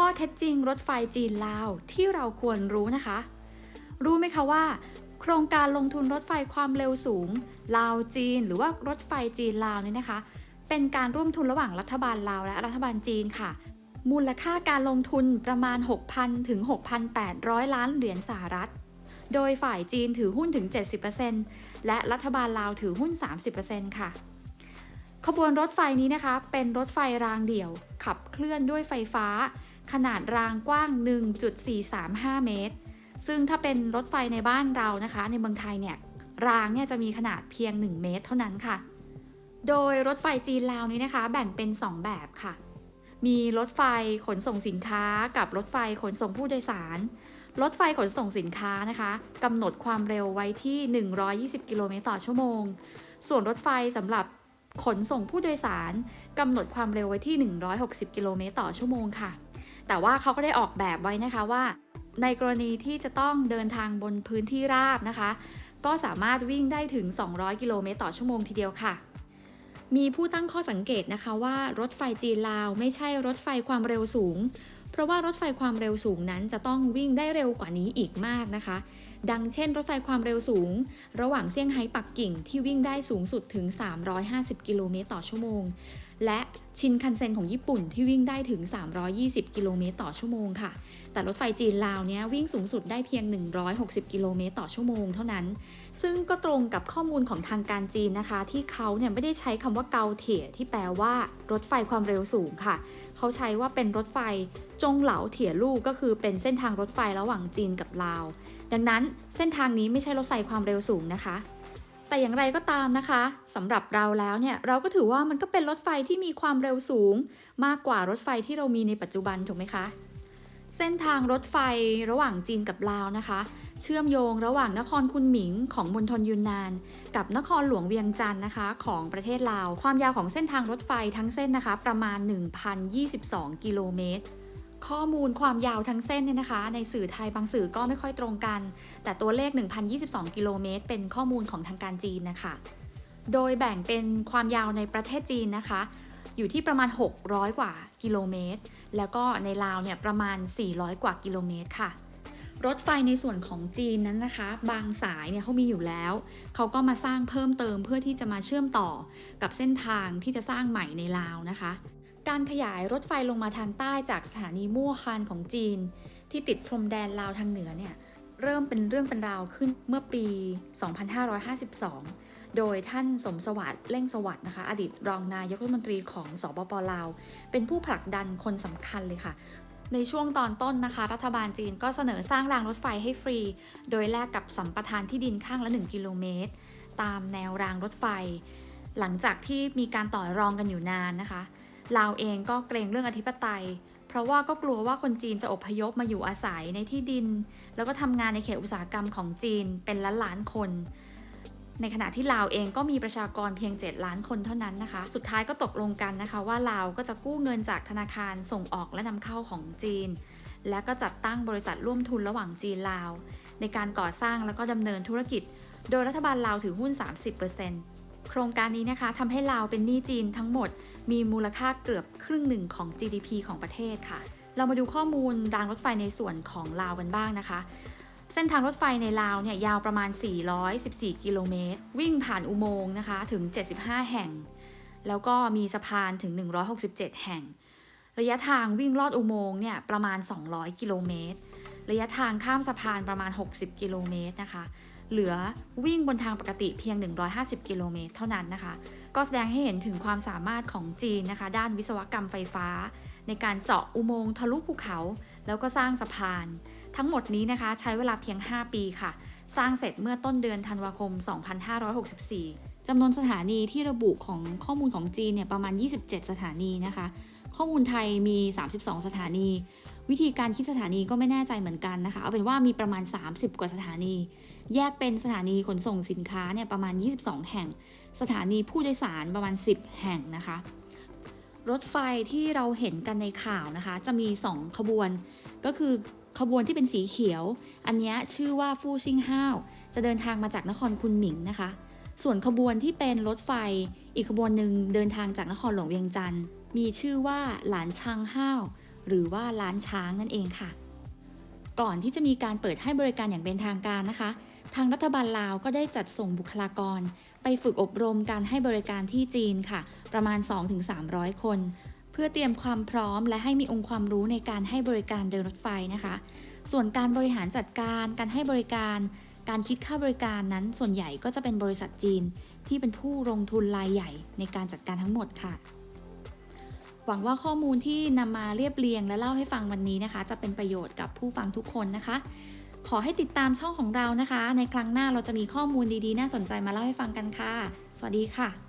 ข้อเท็จจริงรถไฟจีนลาวที่เราควรรู้นะคะ รู้ไหมคะว่า โครงการลงทุนรถไฟความเร็วสูง ลาวจีน หรือว่ารถไฟจีนลาวเนี่ยนะคะ เป็นการร่วมทุนระหว่างรัฐบาลลาวและรัฐบาลจีนค่ะ มูลค่าการลงทุนประมาณ 6,000 ถึง 6,800 ล้านเหรียญสหรัฐ โดยฝ่ายจีนถือหุ้นถึง 70%และรัฐบาลลาวถือหุ้น 30%ค่ะขบวนรถไฟนี้นะคะ เป็นรถไฟรางเดี่ยว ขับเคลื่อนด้วยไฟฟ้า ขนาดรางกว้าง 1.435 เมตร ซึ่งถ้าเป็นรถไฟในบ้านเรานะคะ ในเมืองไทยเนี่ย รางเนี่ยจะมีขนาดเพียง 1 เมตรเท่านั้นค่ะ โดยรถไฟจีนลาวนี้นะคะ แบ่งเป็น 2 แบบค่ะ มีรถไฟขนส่งสินค้า กับรถไฟขนส่งผู้โดยสาร รถไฟขนส่งสินค้านะคะกำหนดความเร็วไว้ที่ 120 กิโลเมตรต่อชั่วโมง ส่วนรถไฟสำหรับขนส่งผู้โดยสารกำหนดความเร็วไว้ที่ 160 กิโลเมตรต่อชั่วโมงค่ะ แต่ว่าเขาก็ได้ออกแบบไว้นะคะว่า ในกรณีที่จะต้องเดินทางบนพื้นที่ราบนะคะ ก็สามารถวิ่งได้ถึง 200 กิโลเมตรต่อชั่วโมงทีเดียวค่ะ มีผู้ตั้งข้อสังเกตนะคะว่ารถไฟจีนลาวไม่ใช่รถไฟความเร็วสูง เพราะว่ารถไฟความเร็วสูงนั้นจะต้องวิ่งได้เร็วกว่านี้อีกมากนะคะ ดังเช่น รถไฟความเร็วสูง ระหว่างเซี่ยงไฮ้ปักกิ่งที่วิ่งได้สูงสุดถึง 350 กิโลเมตรต่อชั่วโมง และชินคันเซ็นของญี่ปุ่นที่วิ่งได้ถึง 320 กิโลเมตรต่อชั่วโมงค่ะ แต่รถไฟจีนลาวเนี้ยวิ่งสูงสุดได้เพียง 160 กิโลเมตรต่อชั่วโมงเท่านั้น ซึ่งก็ตรงกับข้อมูลของทางการจีนนะคะ ที่เขาเนี่ยไม่ได้ใช้คำว่าเกาเถี่ยที่แปลว่ารถไฟความเร็วสูงค่ะ เขาใช้ว่าเป็นรถไฟจงเหลาเถี่ยลู่ก็คือเป็นเส้นทางรถไฟระหว่างจีนกับลาว ดังนั้นเส้นทางนี้ไม่ใช่รถไฟความเร็วสูงนะคะ แต่อย่างไรก็ตามนะคะสำหรับเราแล้วเนี่ยเราก็ถือว่ามันก็เป็นรถไฟที่มีความเร็วสูง มากกว่ารถไฟที่เรามีในปัจจุบันถูกไหมคะ เส้นทางรถไฟระหว่างจีนกับลาวนะคะ เชื่อมโยงระหว่างนครคุนหมิงของมณฑลยูนนาน กับนครหลวงเวียงจันทร์นะคะ ของประเทศลาว ความยาวของเส้นทางรถไฟทั้งเส้นนะคะ ประมาณ 1,022 กิโลเมตร ข้อมูลความยาวทั้งเส้นเนี่ยนะคะ ในสื่อไทยบางสื่อก็ไม่ค่อยตรงกัน แต่ตัวเลข 1,022 กิโลเมตร เป็นข้อมูลของทางการจีนนะคะ โดยแบ่งเป็นความยาวในประเทศจีนนะคะ อยู่ที่ประมาณ 600 กว่ากิโลเมตร แล้วก็ในลาวเนี่ยประมาณ 400 กว่ากิโลเมตรค่ะรถไฟในส่วนของจีนนั้นนะคะ บางสายเนี่ยเขามีอยู่แล้ว เขาก็มาสร้างเพิ่มเติมเพื่อที่จะมาเชื่อมต่อกับเส้นทางที่จะสร้างใหม่ในลาวนะคะ การขยายรถไฟลงมาทางใต้จากสถานีมั่วคานของจีน ที่ติดพรมแดนลาวทางเหนือเนี่ยเริ่มเป็นเรื่องเป็นราวขึ้นเมื่อปี 2552 โดยท่านสมสวัสดิ์เล่งสวัสดิ์นะคะ อดีตรองนายกรัฐมนตรีของสปปลาว เป็นผู้ผลักดันคนสำคัญเลยค่ะ ในช่วงตอนต้นนะคะ รัฐบาลจีนก็เสนอสร้างรางรถไฟให้ฟรี โดยแลกกับสัมปทานที่ดินข้างละ 1 กิโลเมตร ตามแนวรางรถไฟ หลังจากที่มีการต่อรองกันอยู่นานนะคะ ลาวเองก็เกรงเรื่องอธิปไตย เพราะว่าก็กลัวว่าคนจีนจะอพยพมาอยู่อาศัยในที่ดิน แล้วก็ทำงานในเขตอุตสาหกรรมของจีนเป็นล้านล้านๆคน ในขณะที่ลาวเองก็มีประชากรเพียง 7 ล้านคนเท่านั้นนะคะ สุดท้ายก็ตกลงกันนะคะ ว่าลาวก็จะกู้เงินจากธนาคารส่งออกและนำเข้าของจีน และก็จัดตั้งบริษัทร่วมทุนระหว่างจีนลาว ในการก่อสร้างแล้วก็ดำเนินธุรกิจ โดยรัฐบาลลาวถือหุ้น 30% โครงการนี้นะคะทำให้ลาวเป็นหนี้จีนทั้งหมด มีมูลค่าเกือบครึ่งหนึ่งของ GDP ของประเทศค่ะ เรามาดูข้อมูลรางรถไฟในส่วนของลาวกันบ้างนะคะ เส้นทางรถไฟในลาวเนี่ยยาวประมาณ 414 กิโลเมตร วิ่งผ่านอุโมงค์นะคะถึง 75 แห่ง แล้วก็มีสะพานถึง 167 แห่ง ระยะทางวิ่งลอดอุโมงค์เนี่ยประมาณ 200 กิโลเมตร ระยะทางข้ามสะพานประมาณ 60 กิโลเมตรนะคะ เหลือวิ่งบนทางปกติเพียง 150 กิโลเมตรเท่านั้นนะคะ ก็แสดงให้เห็นถึงความสามารถของจีนนะคะ ด้านวิศวกรรมไฟฟ้า ในการเจาะอุโมงค์ทะลุภูเขา แล้วก็สร้างสะพาน ทั้งหมดนี้นะคะใช้เวลาเพียง 5 ปีค่ะ สร้างเสร็จเมื่อต้นเดือนธันวาคม 2564จำนวนสถานีที่ระบุของข้อมูลของจีนเนี่ยประมาณ 27 สถานีนะคะ ข้อมูลไทยมี 32 สถานี วิธีการคิดสถานีก็ไม่แน่ใจเหมือนกันนะคะ เอาเป็นว่ามีประมาณ 30 กว่าสถานี แยกเป็นสถานีขนส่งสินค้าเนี่ยประมาณ 22 แห่ง สถานีผู้โดยสารประมาณ 10 แห่งนะคะ รถไฟที่เราเห็นกันในข่าวนะคะ จะมี 2 ขบวน ก็คือขบวนที่เป็นสีเขียว อันนี้ชื่อว่าฟู่ซิงห้าวจะเดินทางมาจากนครคุนหมิงนะคะ ส่วนขบวนที่เป็นรถไฟอีกขบวนหนึ่งเดินทางจากนครหลวงเวียงจันทร์มีชื่อว่าหลานชังห้าว หรือว่าล้านช้างนั่นเองค่ะ ก่อนที่จะมีการเปิดให้บริการอย่างเป็นทางการนะคะ ทางรัฐบาลลาวก็ได้จัดส่งบุคลากร ไปฝึกอบรมการให้บริการที่จีนค่ะ ประมาณ 2-300 คน เพื่อเตรียมความพร้อมและให้มีองค์ความรู้ในการให้บริการเดินรถไฟนะคะ ส่วนการบริหารจัดการการให้บริการการคิดค่าบริการนั้นส่วนใหญ่ก็จะเป็นบริษัทจีนที่เป็นผู้ลงทุนรายใหญ่ในการจัดการทั้งหมดค่ะ หวังว่าข้อมูลที่นำมาเรียบเรียงและเล่าให้ฟังวันนี้นะคะ จะเป็นประโยชน์กับผู้ฟังทุกคนนะคะ ขอให้ติดตามช่องของเรานะคะ ในครั้งหน้าเราจะมีข้อมูลดีๆ น่าสนใจมาเล่าให้ฟังกันค่ะ สวัสดีค่ะ